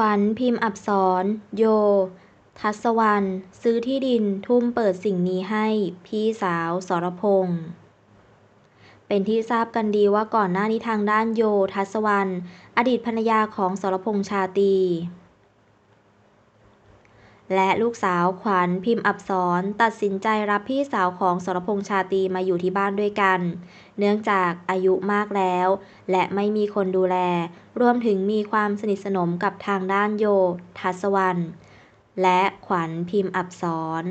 ขวัญพิมพ์อับสรโย ทัศวรรณ ซื้อที่ดินทุ่มเปิดสิ่งนี้ให้ พี่สาว สรพงษ์เป็นที่ทราบกันดีว่าก่อนหน้านี้ทางด้านโย ทัศวรรณ อดีตภรรยาของสรพงษ์ชาตรี และลูกสาวขวัญพิมพ์อับสรตัดสินใจรับพี่สาวของสรพงษ์ชาตีมาอยู่ที่บ้านด้วยกัน เนื่องจากอายุมากแล้ว และไม่มีคนดูแล รวมถึงมีความสนิทสนมกับทางด้านโย ทัศวรรณและขวัญพิมพ์อับสร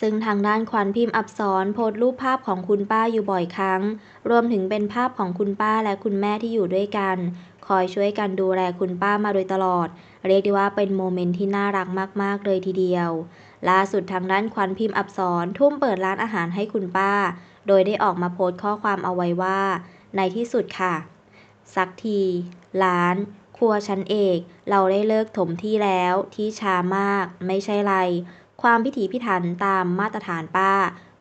ซึ่งทางด้านขวัญพิมพ์อับสรโพสต์รูปภาพของคุณป้าอยู่บ่อยครั้ง รวมถึงเป็นภาพของคุณป้าและคุณแม่ที่อยู่ด้วยกัน คอยช่วยกันดูแลคุณป้ามาโดยตลอด เรียกได้ว่าเป็นโมเมนต์ที่น่ารักมาก ๆ เลยทีเดียว ล่าสุดทางด้านขวัญพิมพ์อับสรทุ่มเปิดร้านอาหารให้คุณป้า โดยได้ออกมาโพสต์ข้อความเอาไว้ว่า ในที่สุดค่ะ สักที ร้านครัวชั้นเอก เราได้เลิกถมที่แล้ว ที่ช้ามาก ไม่ใช่ไร ความพิถีพิถันตามมาตรฐานป้า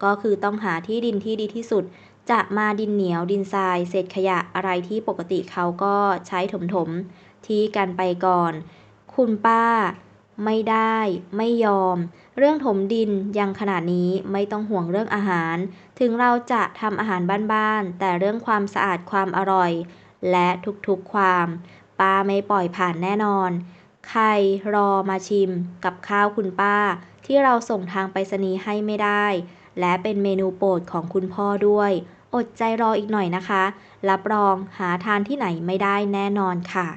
ก็คือต้องหาที่ดินที่ดีที่สุด จะมาดินเหนียวดินทรายเศษขยะอะไรที่ปกติเขาก็ใช้ถมถมๆที่กันไปก่อน คุณป้า ไม่ได้ ไม่ยอม เรื่องถมดินยังขนาดนี้ไม่ต้องห่วงเรื่องอาหาร ถึงเราจะทำอาหารบ้านๆแต่เรื่องความสะอาดความอร่อย และทุกๆความป้าไม่ปล่อยผ่านแน่นอน ใครรอมาชิมกับข้าวคุณป้า ที่เราส่งทางไปรษณีย์ให้ไม่ได้ และเป็นเมนูโปรดของคุณพ่อด้วย อดใจรออีกหน่อยนะคะ รับรองหาทานที่ไหนไม่ได้แน่นอนค่ะ